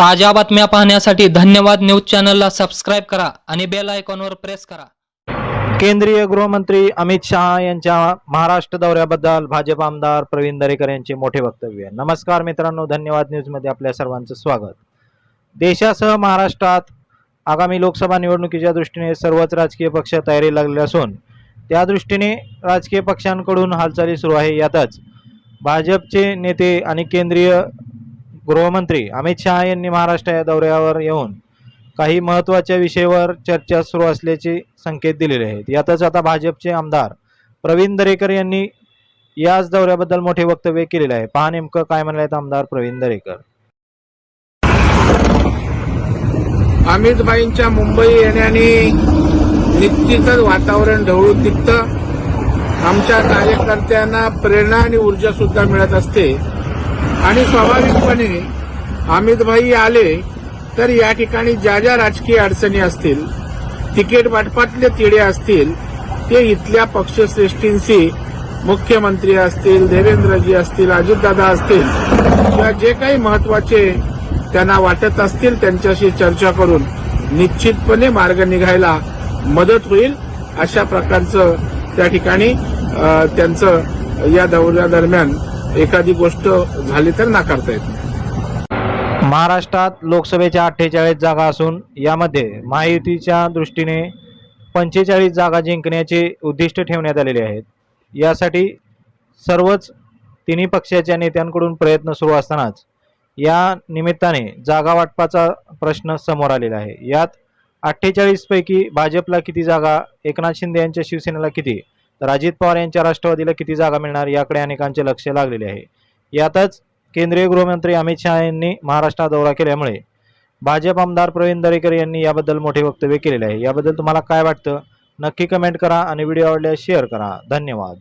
ताज्या बातम्या पाहण्यासाठी धन्यवाद न्यूज चॅनलला सबस्क्राईब करा आणि बेल आयकॉनवर प्रेस करा. केंद्रीय गृहमंत्री अमित शहा यांच्या महाराष्ट्र दौऱ्याबद्दल भाजप आमदार प्रवीण दरेकर यांचे मोठे वक्तव्य. नमस्कार मित्रांनो धन्यवाद न्यूजमध्ये आपल्या सर्वांचं स्वागत. देशासह महाराष्ट्रात आगामी लोकसभा निवडणुकीच्या दृष्टीने सर्वच राजकीय पक्ष तयारी लागले असून त्या दृष्टीने राजकीय पक्षांकडून हालचाली सुरू आहे यातच भाजपचे नेते आणि केंद्रीय गृहमंत्री अमित शहा यांनी महाराष्ट्र या दौऱ्यावर येऊन काही महत्त्वाच्या विषयावर चर्चा सुरू असल्याचे संकेत दिलेले आहेत. यातच आता भाजपचे आमदार प्रवीण दरेकर यांनी याच दौऱ्याबद्दल मोठे वक्तव्य केलेले आहे. पहा नेमकं काय म्हणले आहेत आमदार प्रवीण दरेकर. अमितभाईंच्या मुंबई येण्याने निश्चितच वातावरण ढवळून निघतं आमच्या कार्यकर्त्यांना प्रेरणा आणि ऊर्जा सुद्धा मिळत असते. आणि स्वाभाविकपणे अमितभाई आले तर या ठिकाणी ज्या ज्या राजकीय अडचणी असतील तिकीट वाटपातले तिडे असतील ते इथल्या पक्षश्रेष्ठींशी मुख्यमंत्री असतील देवेंद्रजी असतील अजितदादा असतील किंवा जे काही महत्त्वाचे त्यांना वाटत असतील त्यांच्याशी चर्चा करून निश्चितपणे मार्ग निघायला मदत होईल अशा प्रकारचं त्या ठिकाणी त्यांचं या दौऱ्यादरम्यान एखादी गोष्ट झाली तर नाकारता येत नाही. महाराष्ट्रात लोकसभेच्या अठ्ठेचाळीस जागा असून यामध्ये महायुतीच्या दृष्टीने पंचेचाळीस जागा जिंकण्याचे उद्दिष्ट ठेवण्यात आलेले आहेत. यासाठी सर्वच तिन्ही पक्षाच्या नेत्यांकडून प्रयत्न सुरू असतानाच या निमित्ताने जागा वाटपाचा प्रश्न समोर आलेला आहे. यात अठ्ठेचाळीसपैकी भाजपला किती जागा एकनाथ शिंदे यांच्या शिवसेनेला किती तर अजित पवार यांच्या राष्ट्रवादीला किती जागा मिळणार याकडे अनेकांचे लक्ष लागलेले आहे. यातच केंद्रीय गृहमंत्री अमित शहा यांनी महाराष्ट्रात दौरा केल्यामुळे भाजप आमदार प्रवीण दरेकर यांनी याबद्दल मोठे वक्तव्य केलेले आहे. याबद्दल तुम्हाला काय वाटतं? नक्की कमेंट करा आणि व्हिडिओ आवडल्यास शेअर करा. धन्यवाद.